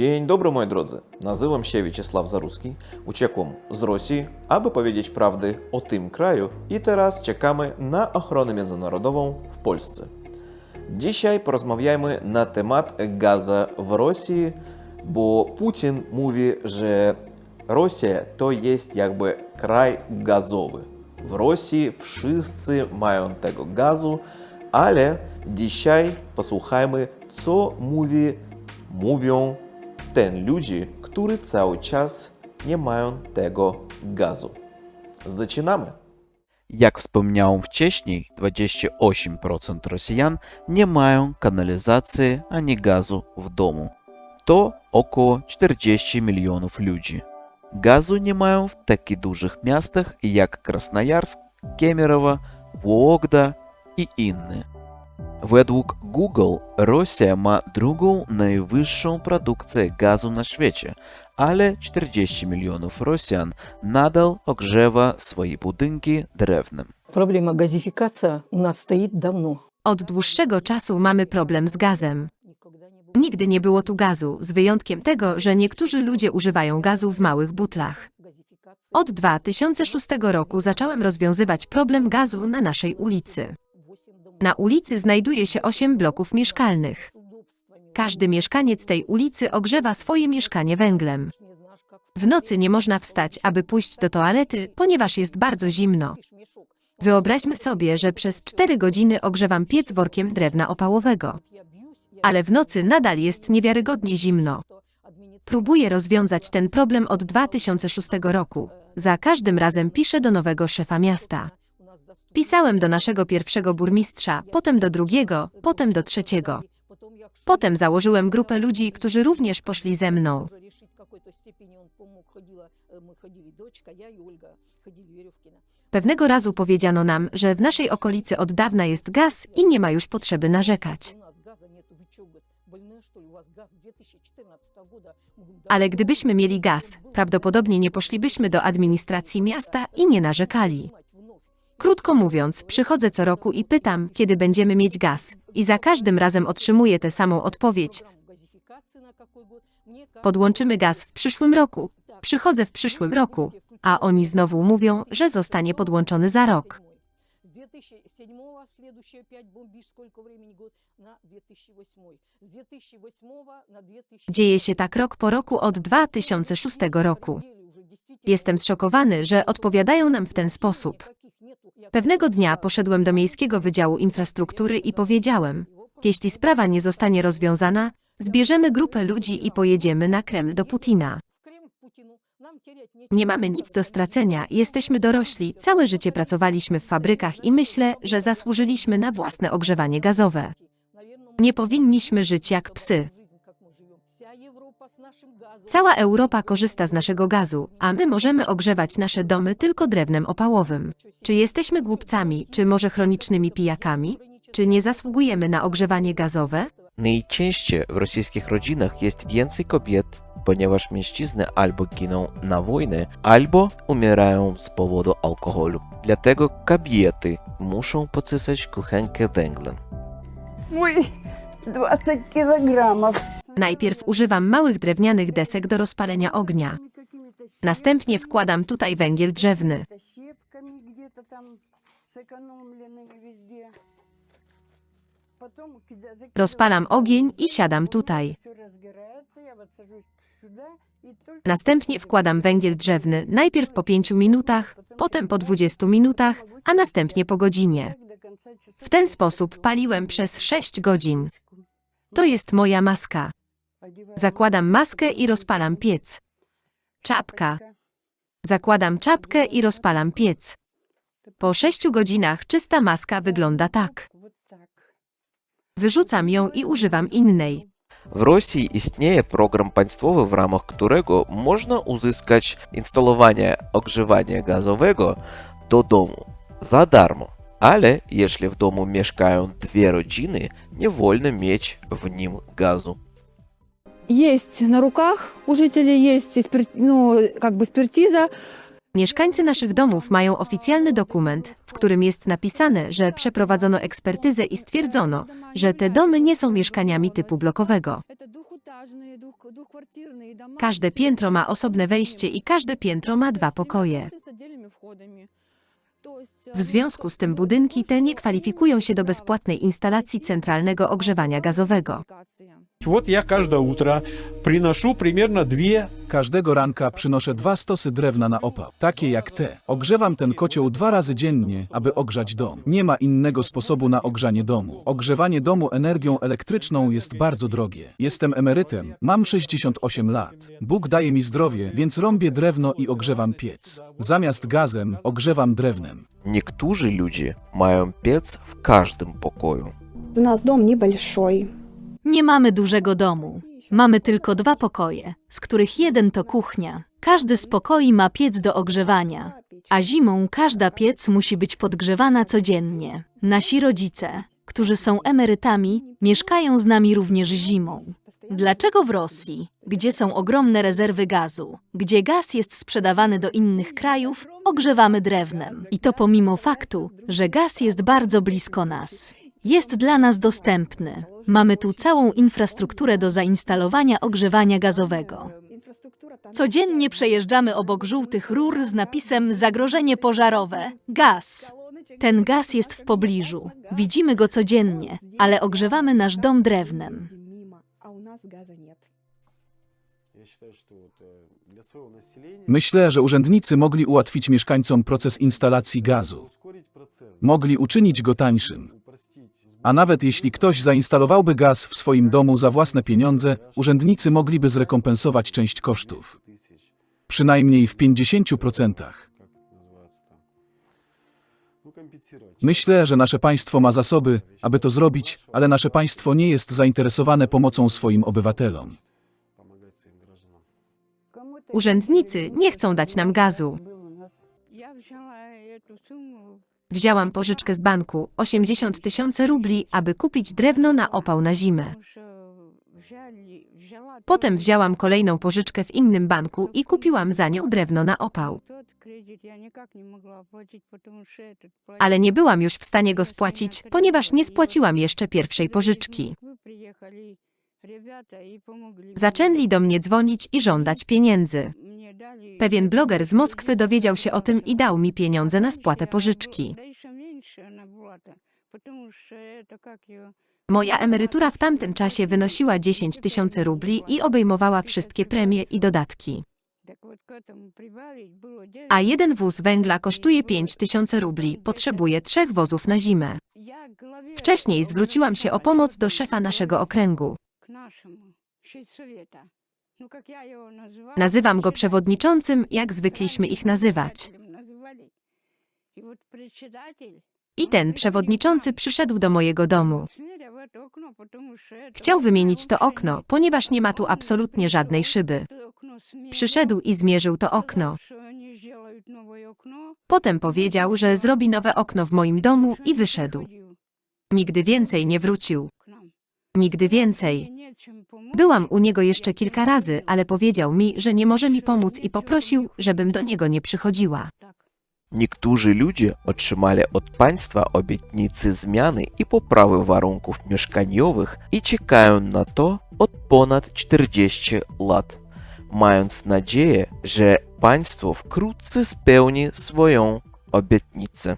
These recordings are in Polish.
Dzień dobry moi drodzy, nazywam się Wieczysław Zaruski, uciekłem z Rosji, aby powiedzieć prawdę o tym kraju i teraz czekamy na ochronę międzynarodową w Polsce. Dzisiaj porozmawiajmy na temat gazu w Rosji, bo Putin mówi, że Rosja to jest jakby kraj gazowy. W Rosji wszyscy mają tego gazu, ale dzisiaj posłuchajmy, co mówi, mówią ten ludzie, którzy cały czas nie mają tego gazu. Zaczynamy. Jak wspomniałem wcześniej, 28% Rosjan nie mają kanalizacji ani gazu w domu. To około 40 milionów ludzi. Gazu nie mają w takich dużych miastach jak Krasnojarsk, Kemirowo, Włogda i inne. Według Google Rosja ma drugą najwyższą produkcję gazu na świecie, ale 40 milionów Rosjan nadal ogrzewa swoje budynki drewnem. Проблема газификации у нас стоит давно. Od dłuższego czasu mamy problem z gazem. Никогда не было Nigdy nie było tu gazu, z wyjątkiem tego, że niektórzy ludzie używają gazu w małych butlach. газификации. Od 2006 roku zacząłem rozwiązywać problem gazu na naszej ulicy. Na ulicy znajduje się 8 bloków mieszkalnych. Każdy mieszkaniec tej ulicy ogrzewa swoje mieszkanie węglem. W nocy nie można wstać, aby pójść do toalety, ponieważ jest bardzo zimno. Wyobraźmy sobie, że przez 4 godziny ogrzewam piec workiem drewna opałowego. Ale w nocy nadal jest niewiarygodnie zimno. Próbuję rozwiązać ten problem od 2006 roku. Za każdym razem piszę do nowego szefa miasta. Pisałem do naszego pierwszego burmistrza, potem do drugiego, potem do trzeciego. Potem założyłem grupę ludzi, którzy również poszli ze mną. Pewnego razu powiedziano nam, że w naszej okolicy od dawna jest gaz i nie ma już potrzeby narzekać. Ale gdybyśmy mieli gaz, prawdopodobnie nie poszlibyśmy do administracji miasta i nie narzekali. Krótko mówiąc, przychodzę co roku i pytam, kiedy będziemy mieć gaz, i za każdym razem otrzymuję tę samą odpowiedź. Podłączymy gaz w przyszłym roku. Przychodzę w przyszłym roku, a oni znowu mówią, że zostanie podłączony za rok. С 2007 следующие 5 бомбишь сколько времени год? На 2008. С 2008 на 2000. Dzieje się tak rok po roku od 2006 roku. Jestem zszokowany, że odpowiadają nam w ten sposób. Pewnego dnia poszedłem do Miejskiego Wydziału Infrastruktury i powiedziałem: Jeśli sprawa nie zostanie rozwiązana, zbierzemy grupę ludzi i pojedziemy na Kreml do Putina. Nie mamy nic do stracenia, jesteśmy dorośli, całe życie pracowaliśmy w fabrykach i myślę, że zasłużyliśmy na własne ogrzewanie gazowe. Nie powinniśmy żyć jak psy. Cała Europa korzysta z naszego gazu, a my możemy ogrzewać nasze domy tylko drewnem opałowym. Czy jesteśmy głupcami, czy może chronicznymi pijakami? Czy nie zasługujemy na ogrzewanie gazowe? Najczęściej w rosyjskich rodzinach jest więcej kobiet, ponieważ mężczyzny albo giną na wojny, albo umierają z powodu alkoholu. Dlatego kobiety muszą pocysać kuchenkę węglem. Mój 20 kg. Najpierw używam małych drewnianych desek do rozpalenia ognia. Następnie wkładam tutaj węgiel drzewny. Rozpalam ogień i siadam tutaj. Następnie wkładam węgiel drzewny, najpierw po 5 minutach, potem po 20 minutach, a następnie po godzinie. W ten sposób paliłem przez 6 godzin. To jest moja maska. Zakładam maskę i rozpalam piec. Czapka. Zakładam czapkę i rozpalam piec. Po 6 godzinach czysta maska wygląda tak Вот так. Wyrzucam ją i używam innej. W Rosji istnieje program państwowy, w ramach którego można uzyskać instalowanie ogrzewania gazowego do domu za darmo. Ale jeśli w domu mieszkają dwie rodziny, nie wolno mieć w nim gazu. Есть на руках у жителей, есть экспер- ну, как бы экспертиза, Mieszkańcy naszych domów mają oficjalny dokument, w którym jest napisane, że przeprowadzono ekspertyzę i stwierdzono, że te domy nie są mieszkaniami typu blokowego. Każde piętro ma osobne wejście i każde piętro ma dwa pokoje. W związku z tym budynki te nie kwalifikują się do bezpłatnej instalacji centralnego ogrzewania gazowego. Вот я каждое утро приношу примерно две Każdego ranka przynoszę dwa stosy drewna na opał, takie jak te. Ogrzewam ten kocioł dwa razy dziennie, aby ogrzać dom. Nie ma innego sposobu na ogrzanie domu. Ogrzewanie domu energią elektryczną jest bardzo drogie. Jestem emerytem, mam 68 lat. Bóg daje mi zdrowie, więc rąbię drewno i ogrzewam piec. Zamiast gazem ogrzewam drewnem. Niektórzy ludzie mają piec w każdym pokoju. У нас дом небольшой. nie mamy dużego domu. Mamy tylko dwa pokoje, z których jeden to kuchnia. Każdy z pokoi ma piec do ogrzewania, a zimą każda piec musi być podgrzewana codziennie. Nasi rodzice, którzy są emerytami, mieszkają z nami również zimą. Dlaczego w Rosji, gdzie są ogromne rezerwy gazu, gdzie gaz jest sprzedawany do innych krajów, ogrzewamy drewnem? I to pomimo faktu, że gaz jest bardzo blisko nas. Jest dla nas dostępny. Mamy tu całą infrastrukturę do zainstalowania ogrzewania gazowego. Codziennie przejeżdżamy obok żółtych rur z napisem zagrożenie pożarowe, gaz. Ten gaz jest w pobliżu. Widzimy go codziennie, ale ogrzewamy nasz dom drewnem. Myślę, że urzędnicy mogli ułatwić mieszkańcom proces instalacji gazu. Mogli uczynić go tańszym. A nawet jeśli ktoś zainstalowałby gaz w swoim domu za własne pieniądze, urzędnicy mogliby zrekompensować część kosztów. Przynajmniej w 50%. Myślę, że nasze państwo ma zasoby, aby to zrobić, ale nasze państwo nie jest zainteresowane pomocą swoim obywatelom. Urzędnicy nie chcą dać nam gazu. Wzięłam pożyczkę z banku, 80 tysięcy rubli, aby kupić drewno na opał na zimę. Potem wzięłam kolejną pożyczkę w innym banku i kupiłam za nią drewno na opał. Ale nie byłam już w stanie go spłacić, ponieważ nie spłaciłam jeszcze pierwszej pożyczki. Zaczęli do mnie dzwonić i żądać pieniędzy. Pewien bloger z Moskwy dowiedział się o tym i dał mi pieniądze na spłatę pożyczki. Moja emerytura w tamtym czasie wynosiła 10 tysięcy rubli i obejmowała wszystkie premie i dodatki. A jeden wóz węgla kosztuje 5 tysięcy rubli, potrzebuje trzech wozów na zimę. Wcześniej zwróciłam się o pomoc do szefa naszego okręgu. Nazywam go przewodniczącym, jak zwykliśmy ich nazywać. I ten przewodniczący przyszedł do mojego domu. Chciał wymienić to okno, ponieważ nie ma tu absolutnie żadnej szyby. Przyszedł i zmierzył to okno. Potem powiedział, że zrobi nowe okno w moim domu i wyszedł. Nigdy więcej nie wrócił. Nigdy więcej. Byłam u niego jeszcze kilka razy, ale powiedział mi, że nie może mi pomóc i poprosił, żebym do niego nie przychodziła. Niektórzy ludzie otrzymali od państwa obietnicy zmiany i poprawy warunków mieszkaniowych i czekają na to od ponad 40 lat, mając nadzieję, że państwo wkrótce spełni swoją obietnicę.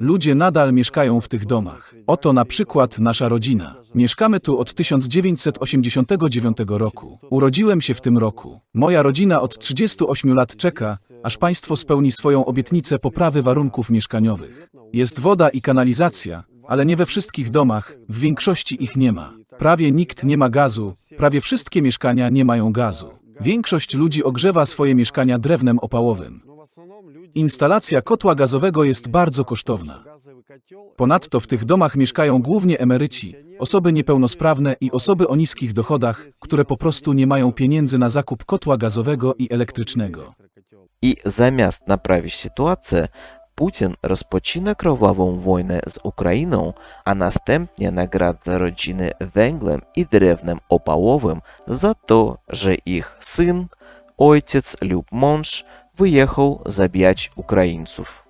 Ludzie nadal mieszkają w tych domach. Oto na przykład nasza rodzina. Mieszkamy tu od 1989 roku. Urodziłem się w tym roku. Moja rodzina od 38 lat czeka, aż państwo spełni swoją obietnicę poprawy warunków mieszkaniowych. Jest woda i kanalizacja, ale nie we wszystkich domach, w większości ich nie ma. Prawie nikt nie ma gazu, prawie wszystkie mieszkania nie mają gazu. Większość ludzi ogrzewa swoje mieszkania drewnem opałowym. Instalacja kotła gazowego jest bardzo kosztowna. Ponadto w tych domach mieszkają głównie emeryci, osoby niepełnosprawne i osoby o niskich dochodach, które po prostu nie mają pieniędzy na zakup kotła gazowego i elektrycznego. I zamiast naprawić sytuację, Putin rozpoczyna krwawą wojnę z Ukrainą, a następnie nagradza rodziny węglem i drewnem opałowym za to, że ich syn, ojciec lub mąż wyjechał zabijać Ukraińców.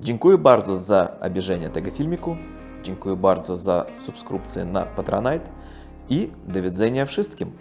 Dziękuję bardzo za obejrzenie tego filmiku. Dziękuję bardzo za subskrypcję na Patronite i do widzenia wszystkim.